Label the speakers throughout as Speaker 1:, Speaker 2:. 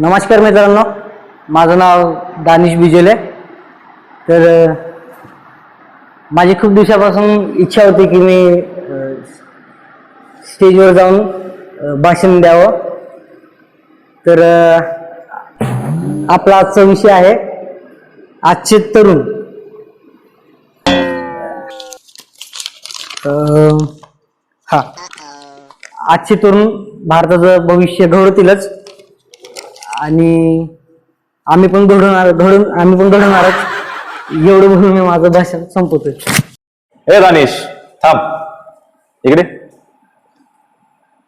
Speaker 1: नमस्कार मित्रांनो. माझं नाव दानिश बिजोले. तर माझी खूप दिवसापासून इच्छा होती की मी स्टेजवर जाऊन भाषण द्यावं. तर आपला आजचा विषय आहे आजचे तरुण. हा. आजचे तरुण भारताचं भविष्य घडवतीलच. आणि आम्ही पण घडवणार घडून आम्ही पण घडवणारच. एवढं म्हणून मी माझं भाषण संपवतोय.
Speaker 2: ए दानिश थांब. इकडे.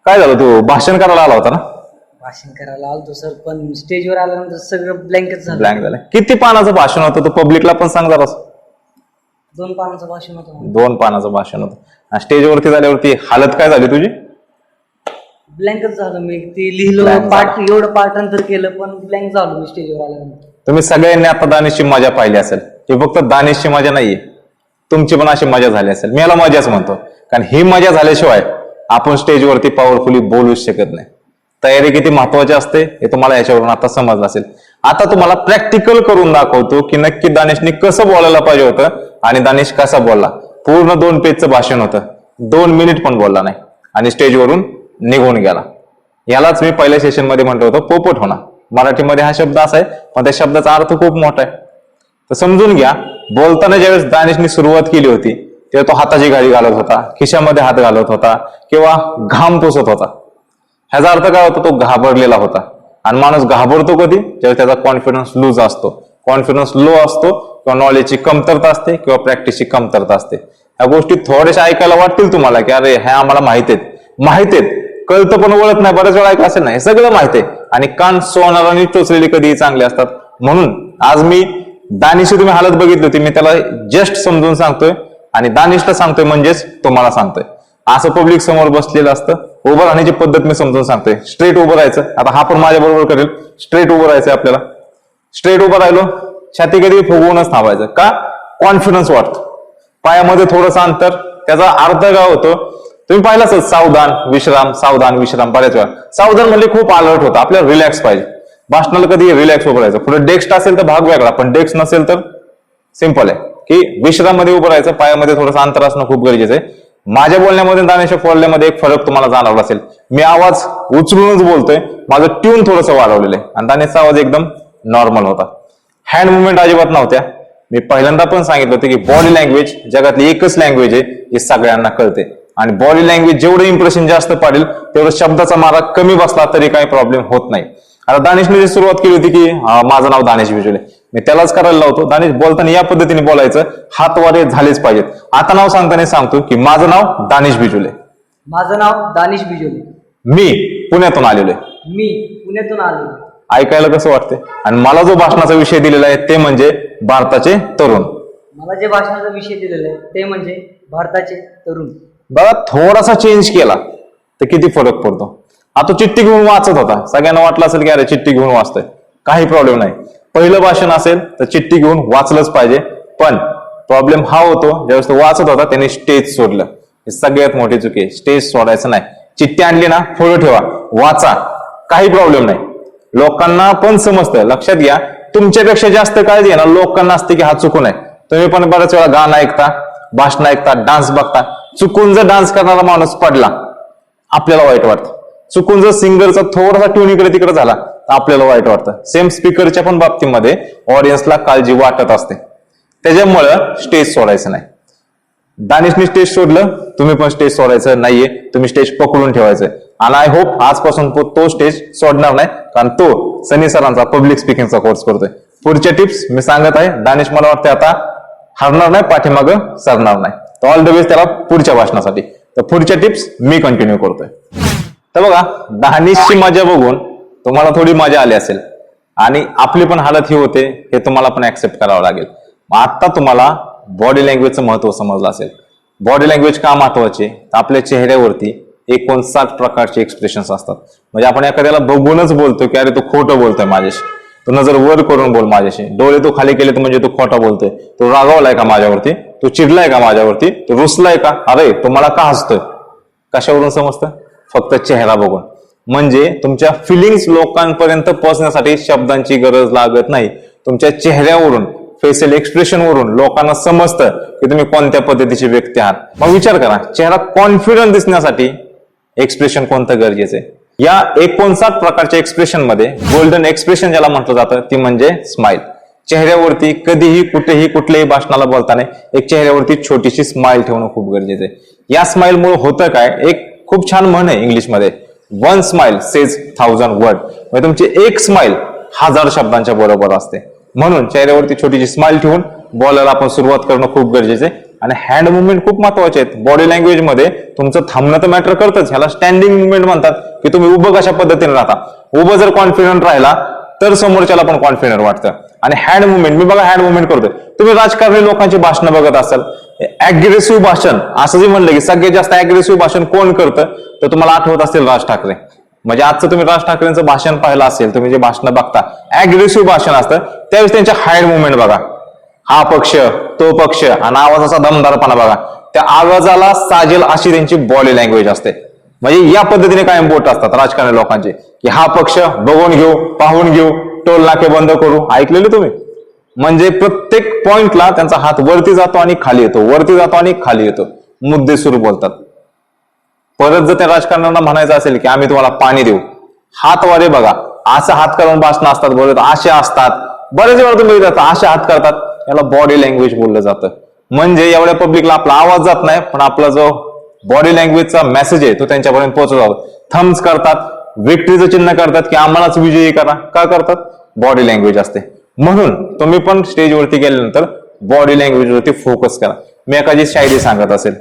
Speaker 2: काय झालं तू? भाषण करायला आला होता ना?
Speaker 1: भाषण करायला आलतो सर पण स्टेजवर आल्यानंतर सगळं ब्लँकच झालं.
Speaker 2: ब्लँक झालं. किती पानाचं भाषण होतं? तू पब्लिकला पण सांग जरा
Speaker 1: दोन पानाचं भाषण होतं.
Speaker 2: दोन पानाचं भाषण होतं. आणि स्टेजवरती झाल्यावरती हालत काय झाली तुझी?
Speaker 1: ब्लँकच झालं. मी ते लिहिलं
Speaker 2: Blank
Speaker 1: पाठ एवढं पाठांतर केलं पण ब्लँक झालो मी स्टेजवर आल्यानंतर
Speaker 2: तुम्ही सगळ्यांनी आता दानिशची मजा पाहिली असेल. ही फक्त दानिशची मजा नाहीये. तुमची पण अशी मजा झाली असेल. मी याला मजाच म्हणतो. कारण ही मजा झाल्याशिवाय आपण स्टेजवरती पॉवरफुली बोलूच शकत नाही. तयारी किती महत्वाची असते हे तुम्हाला याच्यावरून आता समजलं असेल. आता तुम्हाला प्रॅक्टिकल करून दाखवतो की नक्की दानिशने कसं बोलायला पाहिजे होतं आणि दानिश कसा बोलला. पूर्ण दोन पेजचं भाषण होतं. दोन मिनिट पण बोलला नाही. आणि स्टेजवरून निघून गेला. यालाच मी पहिल्या सेशनमध्ये म्हणतो होतो पोपट होणार. मराठीमध्ये हा शब्द असा आहे पण त्या शब्दाचा अर्थ खूप मोठा आहे. तर समजून घ्या बोलताना ज्यावेळेस दानेशने सुरुवात केली होती तेव्हा तो हाताची गाडी घालत होता खिशामध्ये हात घालत होता किंवा घाम पुसत होता. ह्याचा अर्थ काय होता? तो घाबरलेला होता. आणि माणूस घाबरतो कधी? ज्यावेळेस त्याचा कॉन्फिडन्स लूज असतो. कॉन्फिडन्स लो असतो किंवा नॉलेजची कमतरता असते किंवा प्रॅक्टिसची कमतरता असते. ह्या गोष्टी थोड्याशा ऐकायला वाटतील तुम्हाला की अरे ह्या आम्हाला माहीत आहेत. माहीत आहेत. कळतं पण ओळख नाही बऱ्याच वेळा ऐकलं असेल नाही सगळं माहिती आहे. आणि कान सोनार आणि टोचलेले कधीही चांगले असतात. म्हणून आज मी दानिशी तुम्ही हालत बघितली होती मी त्याला जस्ट समजून सांगतोय. आणि दानिशला सांगतोय म्हणजेच तुम्हाला सांगतोय. असं पब्लिक समोर बसलेलं असतं. उभं राहण्याची पद्धत मी समजून सांगतोय. स्ट्रेट उभं राहायचं. आता हा पण माझ्या बरोबर करेल. स्ट्रेट उभं राहायचं आपल्याला. स्ट्रेट उभं राहिलो छाती कधी फुगवूनच थांबायचं. का? कॉन्फिडन्स वाटतो पायामध्ये थोडंसं अंतर. त्याचा अर्थ काय होतो. तुम्ही पाहिलं असेल सावधान विश्राम सावधान विश्राम बऱ्याच वेळा. सावधान म्हणजे खूप अलर्ट होतं आपल्याला रिलॅक्स पाहिजे. भाषणाला कधी रिलॅक्स उभं राहायचं. पुढे डेस्क असेल तर भाग वेगळा पण डेस्क नसेल तर सिंपल आहे. की विश्रामध्ये उभं राहायचं पायामध्ये थोडंसं अंतर असणं खूप गरजेचं आहे. माझ्या बोलण्यामध्ये आणि दानेच्या बोलण्यामध्ये एक फरक तुम्हाला जाणवला असेल. मी आवाज उचलूनच बोलतोय माझं ट्यून थोडंसं वाढवलेलं आहे. आणि दानेशचा आवाज एकदम नॉर्मल होता. हँड मुवमेंट अजिबात नव्हत्या. मी पहिल्यांदा पण सांगितलं होतं की बॉडी लँग्वेज जगातली एकच लँग्वेज आहे जी सगळ्यांना कळते आणि बॉडी लँग्वेज जेवढं इम्प्रेशन जास्त पाडेल तेवढं शब्दाचा मारा कमी बसला तरी काही प्रॉब्लेम होत नाही. आता दानिशने जी सुरुवात केली होती की माझं नाव दानिश विजुले मी त्यालाच करायला लावतो. दानिश बोलताना या पद्धतीने बोलायचं हात वारे झालेच पाहिजेत. आता नाव सांगताना सांगतो की माझं नाव दानिश बिजुले.
Speaker 1: माझं नाव दानिश बिजोले.
Speaker 2: मी पुण्यातून आलेलो आहे.
Speaker 1: मी पुण्यातून आलो
Speaker 2: ऐकायला कसं वाटतंय? आणि मला जो भाषणाचा विषय दिलेला आहे ते म्हणजे भारताचे तरुण.
Speaker 1: मला जे भाषणाचा विषय दिलेला आहे ते म्हणजे भारताचे तरुण.
Speaker 2: बघा थोडासा चेंज केला तर किती फरक पडतो. हा तो चिठ्ठी घेऊन वाचत होता. सगळ्यांना वाटलं असेल की अरे चिठ्ठी घेऊन वाचतोय. काही प्रॉब्लेम नाही. पहिलं भाषण असेल तर चिठ्ठी घेऊन वाचलंच पाहिजे. पण प्रॉब्लेम हा होतो ज्यावेळेस तो वाचत होता त्याने स्टेज सोडलं. हे सगळ्यात मोठी चुकी आहे. स्टेज सोडायचं नाही. चिठ्ठी आणली ना पुढे ठेवा. वाचा. काही प्रॉब्लेम नाही. लोकांना पण समजतं लक्षात घ्या. तुमच्यापेक्षा जास्त काळजी आहे ना लोकांना असते की हा चुकून आहे. तुम्ही पण बऱ्याच वेळा गाणं ऐकता. भाषण ऐकता डान्स बघता. चुकून जर डान्स करणारा माणूस पडला आपल्याला वाईट वाटतं. चुकून जर सिंगरचा थोडासा ट्यून इकडे तिकडे झाला तर आपल्याला वाईट वाटतं. सेम स्पीकरच्या पण बाबतीमध्ये ऑडियन्सला काळजी वाटत असते. त्याच्यामुळं स्टेज सोडायचं नाही. दानिशने स्टेज सोडलं तुम्ही पण स्टेज सोडायचं नाहीये. तुम्ही स्टेज पकडून ठेवायचं. आणि आय होप आजपासून तो- तो स्टेज सोडणार नाही कारण तो सनी सरांचा पब्लिक स्पीकिंगचा कोर्स करतोय. पुढच्या टिप्स मी सांगत आहे. दानिश मला वाटतं आता हरणार नाही पाठीमागं सरणार नाही. तर ऑल द बेस्ट त्याला पुढच्या भाषणासाठी. तर पुढच्या टिप्स मी कंटिन्यू करतोय. तर बघा दानिशची मजा बघून तुम्हाला थोडी मजा आली असेल. आणि आपली पण हालत ही होते हे तुम्हाला पण ऍक्सेप्ट करावं लागेल. मग आता तुम्हाला बॉडी लँग्वेजचं महत्त्व समजलं असेल. बॉडी लँग्वेज का महत्त्वाचे? तर आपल्या चेहऱ्यावरती एकोणसाठ प्रकारचे एक्सप्रेशन्स असतात. म्हणजे आपण एखाद्याला बघूनच बोलतो की अरे तो खोटं बोलतोय माझ्याशी. तो नजर वर करून बोल माझ्याशी. डोळे तो खाली केले तर म्हणजे तो खोटा बोलतोय. तो रागावलाय का माझ्यावरती? तो चिडलाय का माझ्यावरती? तू रुसलाय का? अरे तो मला का हसतोय? कशावरून समजतं? फक्त चेहरा बघून. म्हणजे तुमच्या फिलिंग्स लोकांपर्यंत पोहोचण्यासाठी शब्दांची गरज लागत नाही. तुमच्या चेहऱ्यावरून फेशियल एक्सप्रेशनवरून लोकांना समजतं की तुम्ही कोणत्या पद्धतीची व्यक्ती आहात. मग विचार करा चेहरा कॉन्फिडंट दिसण्यासाठी एक्सप्रेशन कोणतं गरजेचं आहे? या एकोणसाठ प्रकारच्या एक्सप्रेशनमध्ये गोल्डन एक्सप्रेशन ज्याला म्हटलं जातं ती म्हणजे स्माइल चेहऱ्यावरती कधीही कुठेही कुठल्याही भाषणाला बोलताना एक चेहऱ्यावरती छोटीशी स्माइल ठेवणं खूप गरजेचं आहे. या स्माइल मुळे होतं काय? एक खूप छान म्हण आहे इंग्लिशमध्ये one smile says thousand word म्हणजे तुमची एक स्माइल हजार शब्दांच्या बरोबर असते. म्हणून चेहऱ्यावरती छोटीशी स्माइल ठेवून बोलायला आपण सुरुवात करणं खूप गरजेचं आहे. आणि हँड मुवमेंट खूप महत्त्वाचे आहेत. बॉडी लँग्वेजमध्ये तुमचं थांबणं तर मॅटर करतच. ह्याला स्टँडिंग मुवमेंट म्हणतात की तुम्ही उभं कशा पद्धतीने राहता. उभं जर कॉन्फिडंट राहिला तर समोरच्याला पण कॉन्फिडंट वाटतं. आणि हँड मुवमेंट मी बघा हँड मुवमेंट करतोय. तुम्ही राजकारणी लोकांची भाषणं बघत असाल. अग्रेसिव्ह भाषण असं जे म्हणलं की सगळ्यात जास्त अग्रेसिव्ह भाषण कोण करतं? तर तुम्हाला आठवत असेल राज ठाकरे. म्हणजे आजचं तुम्ही राज ठाकरेंचं भाषण पाहिलं असेल तुम्ही जे भाषण बघता अग्रेसिव्ह भाषण असतं त्यावेळेस त्यांच्या हँड मुवमेंट बघा. हा पक्ष तो पक्ष आणि आवाजाचा दमदारपणा बघा. त्या आवाजाला साजेल अशी त्यांची बॉडी लँग्वेज असते. म्हणजे या पद्धतीने कायम बोट असतात राजकारणी लोकांचे. की हा पक्ष बघून घेऊ पाहून घेऊ टोल नाके बंद करू. ऐकलेले तुम्ही? म्हणजे प्रत्येक पॉइंटला त्यांचा हात वरती जातो आणि खाली येतो. वरती जातो आणि खाली येतो. मुद्दे सुरू बोलतात. परत जर त्या राजकारण्यांना म्हणायचं असेल की आम्ही तुम्हाला पाणी देऊ. हात वारे बघा. असं हात करून भाषणं असतात बोलत असे असतात. बरेच वेळा तुम्ही असे हात करतात. याला बॉडी लँग्वेज बोललं जातं. म्हणजे एवढ्या पब्लिकला आपला आवाज जात नाही पण आपला जो बॉडी लँग्वेजचा मेसेज आहे तो त्यांच्यापर्यंत पोहोचत जातो. थम्स करतात विक्ट्रीचं चिन्ह करतात की आम्हालाच विजयी करा. का करतात? बॉडी लँग्वेज असते. म्हणून तुम्ही पण स्टेजवरती गेल्यानंतर बॉडी लँग्वेजवरती फोकस करा. मी एखादी शायरी सांगत असेल.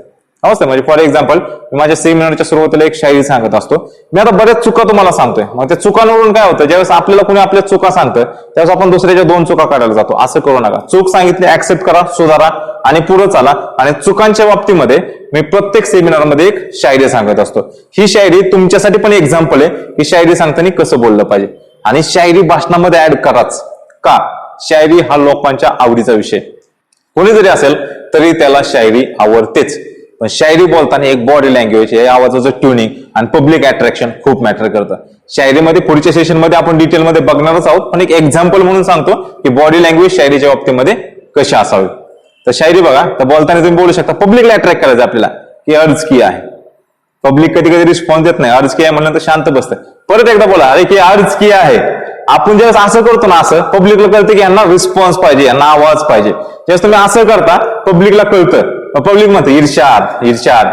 Speaker 2: अवस्था म्हणजे फॉर एक्झाम्पल मी माझ्या सेमिनारच्या सुरुवातीला एक शायरी सांगत असतो. मी आता बऱ्याच चुका तुम्हाला सांगतोय. मग त्या चुकांवरून काय होतं? ज्यावेळेस आपल्याला कोणी आपल्या चुका सांगतं त्यावेळेस आपण दुसऱ्याच्या दोन चुका काढायला जातो. असं करू नका. चूक सांगितली ऍक्सेप्ट करा सुधारा आणि पुढे चाला. आणि चुकांच्या बाबतीमध्ये मी प्रत्येक सेमिनारमध्ये एक शायरी सांगत असतो. ही शायरी तुमच्यासाठी पण एक्झाम्पल आहे. की शायरी सांगताना कसं बोललं पाहिजे? आणि शायरी भाषणामध्ये ऍड कराच. का? शायरी हा लोकांच्या आवडीचा विषय. कोणी जरी असेल तरी त्याला शायरी आवडतेच. पण शायरी बोलताना एक बॉडी लँग्वेज या आवाजाचं ट्युनिंग आणि पब्लिक अट्रॅक्शन खूप मॅटर करतं. शायरीमध्ये पुढच्या सेशनमध्ये आपण डिटेलमध्ये बघणारच आहोत पण एक एक्झाम्पल म्हणून सांगतो की बॉडी लँग्वेज शायरीच्या बाबतीमध्ये कशी असावी. तर शायरी बघा तर बोलताना तुम्ही बोलू शकता पब्लिकला अट्रॅक्ट करायचं आपल्याला की अर्ज की आहे. पब्लिक कधी कधी रिस्पॉन्स देत नाही अर्ज की आहे म्हणलं तर शांत बसतं. परत एकदा बोला अरे की अर्ज की आहे. आपण ज्यावेळेस असं करतो ना असं पब्लिकला कळतं की यांना रिस्पॉन्स पाहिजे यांना आवाज पाहिजे. ज्यावेळेस तुम्ही असं करता पब्लिकला कळतं. पब्लिक म्हणतं इर्षाद इर्षाद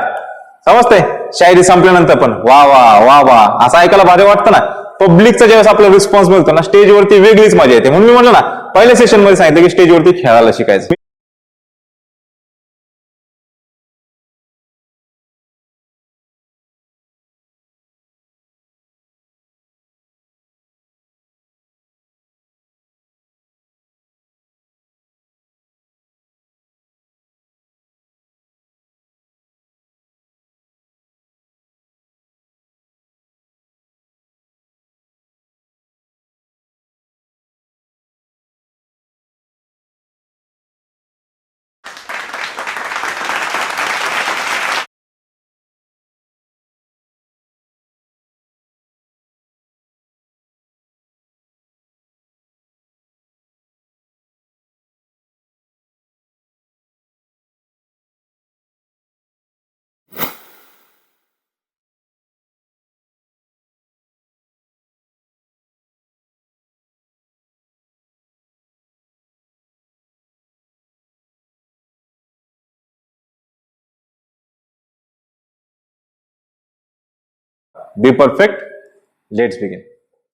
Speaker 2: समजतंय? शायरी संपल्यानंतर पण वा वा वा वा. असं ऐकायला भारी वाटतं ना. पब्लिकचा ज्यावेळेस आपला रिस्पॉन्स मिळतो ना स्टेजवरती वेगळीच मजा येते. म्हणून मी म्हणलं ना पहिल्या सेशनमध्ये सांगितलं की स्टेजवरती खेळायला शिकायचं. Be perfect. Let's begin.